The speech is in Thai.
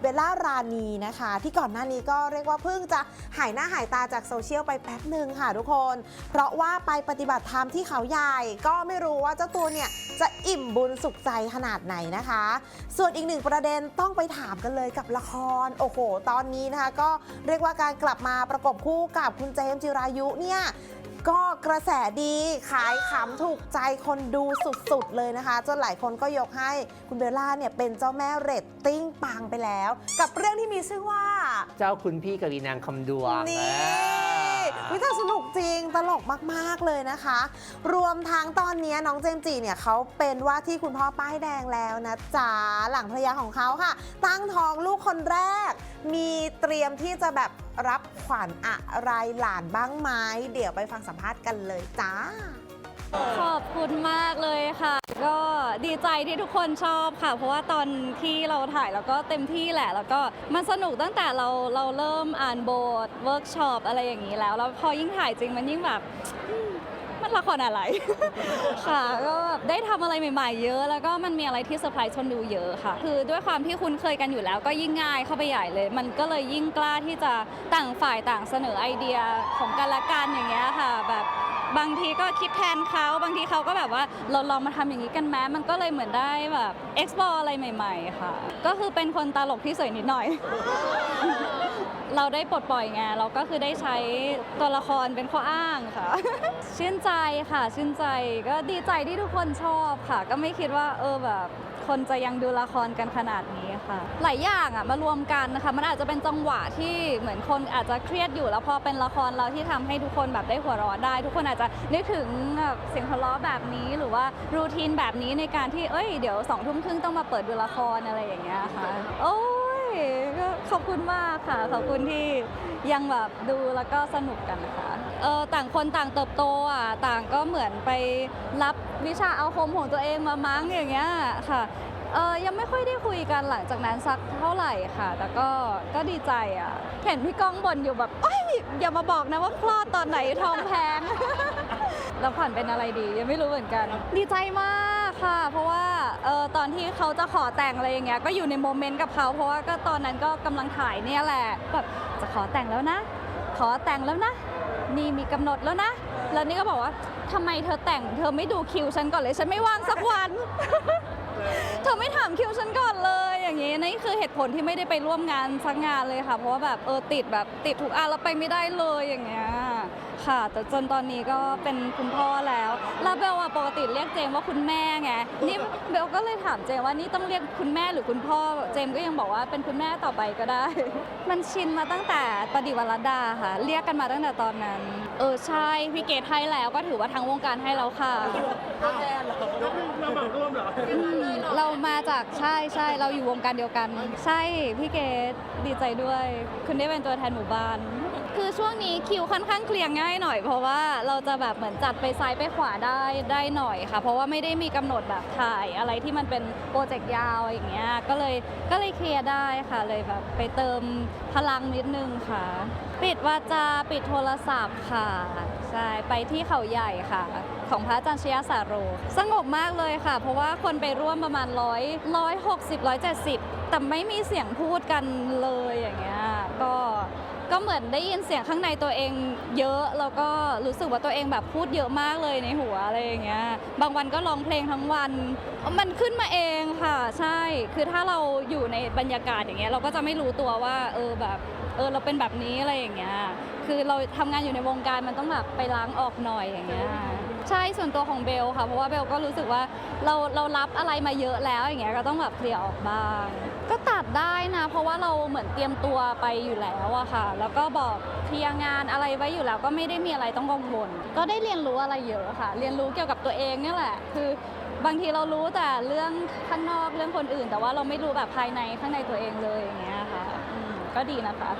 เบลล่ารานีนะคะ ที่ก่อนหน้านี้ก็เรียกว่าเพิ่งจะหายหน้าหายตาจากโซเชียลไปแป๊บหนึ่งค่ะทุกคน เพราะว่าไปปฏิบัติธรรมที่เขาใหญ่ ก็ไม่รู้ว่าเจ้าตัวเนี่ยจะอิ่มบุญสุขใจขนาดไหนนะคะ ส่วนอีกหนึ่งประเด็นต้องไปถามกันเลยกับละคร โอ้โห ตอนนี้นะคะ ก็เรียกว่าการกลับมาประกบคู่กับคุณเจมส์จิรายุเนี่ย ก็กระแสดีขายขำถูกใจคนดูสุดๆ เลยนะคะ จนหลายคนก็ยกให้คุณเบลล่าเนี่ยเป็นเจ้าแม่เรตติ้งปังไปแล้ว กับเรื่องที่มีชื่อว่า เจ้าคุณพี่กรีนางคำดวงนี่อ่าวิจารสนุกจริงตลกมากๆเลยนะคะ รวมทั้งตอนนี้น้องเจมส์จีเนี่ยเขาเป็นว่าที่คุณพ่อป้ายแดงแล้วนะจ๊ะหลังภรรยาของเขาค่ะ ตั้งท้องลูกคนแรก มีเตรียมที่จะแบบ รับขวัญอะไรหลานบ้างไหมเดี๋ยวไปฟังสัมภาษณ์กันเลยจ้า ขอบคุณมากเลยค่ะ ก็ดีใจที่ทุกคนชอบค่ะ เพราะว่าตอนที่เราถ่ายแล้วก็เต็มที่แหละ แล้วก็มันสนุกตั้งแต่เราเราเริ่มอ่านบทเวิร์กช็อปอะไรอย่างนี้แล้ว แล้วพอยิ่งถ่ายจริงมันยิ่งแบบอืม มันละครอะไร ค่ะก็แบบได้ทำอะไรใหม่ๆ เยอะ แล้วก็มันมีอะไรที่เซอร์ไพรส์ชนดูเยอะค่ะ คือด้วยความที่คุ้นเคยกันอยู่แล้วก็ยิ่งง่ายเข้าไปใหญ่เลย มันก็เลยยิ่งกล้าที่จะต่างฝ่ายต่างเสนอไอเดียของกันและกันอย่างเงี้ยค่ะ แบบบางทีก็คิดแทนเขาบางทีเขาก็แบบว่าเราลองมาทำอย่างนี้กันแม้มันก็เลยเหมือนได้แบบ explore อะไรใหม่ ๆ ค่ะ ก็คือเป็นคนตลกที่สวยนิดหน่อย เราได้ปลดปล่อยไงเราก็คือได้ใช้ตัวละครเป็นข้ออ้างค่ะ ชื่นใจค่ะ ชื่นใจก็ดีใจที่ทุกคนชอบค่ะ ก็ไม่คิดว่าเออแบบคนจะยังดูละครกันขนาดนี้ค่ะ หลายอย่างอะมารวมกันนะคะ มันอาจจะเป็นจังหวะที่เหมือนคนอาจจะเครียดอยู่แล้วพอเป็นละครเราที่ทำให้ทุกคนแบบได้หัวเราะได้ ทุกคนอาจจะนึกถึงเสียงหัวเราะแบบนี้หรือว่ารูทีนแบบนี้ในการที่เอ้ยเดี๋ยวสองทุ่มครึ่งต้องมาเปิดดูละครอะไรอย่างเงี้ยค่ะ ขอบคุณมากค่ะ ขอบคุณที่ยังแบบดูแล้วก็สนุกกันนะคะเออต่างคนต่างเติบโตอะต่างก็เหมือนไปรับวิชาเอาคมของตัวเองมามั้งอย่างเงี้ยค่ะเออยังไม่ค่อยได้คุยกันหลังจากนั้นสักเท่าไหร่ค่ะ แต่ก็ก็ดีใจอะเห็นพี่ก้องบ่นอยู่แบบเอ้ยอย่ามาบอกนะว่าคลอดตอนไหนทองแพง แล้วขวัญเป็นอะไรดี ยังไม่รู้เหมือนกัน ดีใจมากค่ะ เพราะว่าเออตอนที่เขาจะขอแต่งอะไรอย่างเงี้ยก็อยู่ในโมเมนต์กับเขาเพราะว่าก็ตอนนั้นก็กำลังถ่ายเนี่ยแหละแบบจะขอแต่งแล้วนะ ขอแต่งแล้วนะ นี่มีกำหนดแล้วนะ แล้วนี่ก็บอกว่าทำไมเธอแต่ง เธอไม่ดูคิวฉันก่อนเลยฉันไม่ว่างสักวัน เธอไม่ถามคิวฉันก่อนเลย อย่างนี้นี่คือเหตุผลที่ไม่ได้ไปร่วมงานสักงานเลยค่ะ เพราะว่าแบบเออติดแบบติดทุกอันแล้วไปไม่ได้เลยอย่างเงี้ย ค่ะ แต่จนตอนนี้ก็เป็นคุณพ่อแล้วแล้วเบลอะปกติเรียกเจมว่าคุณแม่ไงนี่เบลก็เลยถามเจมว่านี่ต้องเรียกคุณแม่หรือคุณพ่อ เจมก็ยังบอกว่าเป็นคุณแม่ต่อไปก็ได้ มันชินมาตั้งแต่ปฏิวัติรัตดาค่ะ เรียกกันมาตั้งแต่ตอนนั้น เออใช่พี่เกดให้แล้วก็ถือว่าทั้งวงการให้แล้วค่ะเรามาจากใช่ใช่เราอยู่วงการเดียวกัน ใช่พี่เกดดีใจด้วย คุณได้เป็นตัวแทนหมู่บ้าน คือช่วงนี้คิวค่อนข้างเคลียร์ง่ายหน่อย เพราะว่าเราจะแบบเหมือนจัดไปซ้ายไปขวาได้ได้หน่อยค่ะ เพราะว่าไม่ได้มีกำหนดแบบถ่ายอะไรที่มันเป็นโปรเจกต์ยาวอย่างเงี้ยก็เลยก็เลยเคลียร์ได้ค่ะ เลยแบบไปเติมพลังนิดนึงค่ะ ปิดวาจาปิดโทรศัพท์ค่ะใช่ไปที่เขาใหญ่ค่ะ ของพระอาจารย์ชยสาโร สงบมากเลยค่ะ เพราะว่าคนไปร่วมประมาณร้อยร้อยหกสิบร้อยเจ็ดสิบแต่ไม่มีเสียงพูดกันเลยอย่างเงี้ยก็ ก็เหมือนได้ยินเสียงข้างในตัวเองเยอะ แล้วก็รู้สึกว่าตัวเองแบบพูดเยอะมากเลยในหัวอะไรอย่างเงี้ย บางวันก็ร้องเพลงทั้งวัน มันขึ้นมาเองค่ะ ใช่ คือถ้าเราอยู่ในบรรยากาศอย่างเงี้ยเราก็จะไม่รู้ตัวว่า เออแบบเออเราเป็นแบบนี้อะไรอย่างเงี้ย คือเราทำงานอยู่ในวงการมันต้องแบบไปล้างออกหน่อยอย่างเงี้ยใช่ส่วนตัวของเบลค่ะ เพราะว่าเบลก็รู้สึกว่าเราเรารับอะไรมาเยอะแล้วอย่างเงี้ยก็ต้องแบบเคลียร์ออกบ้าง ก็ตัดได้นะ เพราะว่าเราเหมือนเตรียมตัวไปอยู่แล้วอะค่ะ แล้วก็บอกเคลียร์งานอะไรไว้อยู่แล้วก็ไม่ได้มีอะไรต้องกังวล ก็ได้เรียนรู้อะไรเยอะค่ะ เรียนรู้เกี่ยวกับตัวเองเนี่ยแหละ คือบางทีเรารู้แต่เรื่องข้างนอกเรื่องคนอื่น แต่ว่าเราไม่รู้แบบภายในข้างในตัวเองเลยอย่างเงี้ยค่ะอืมก็ดีนะคะ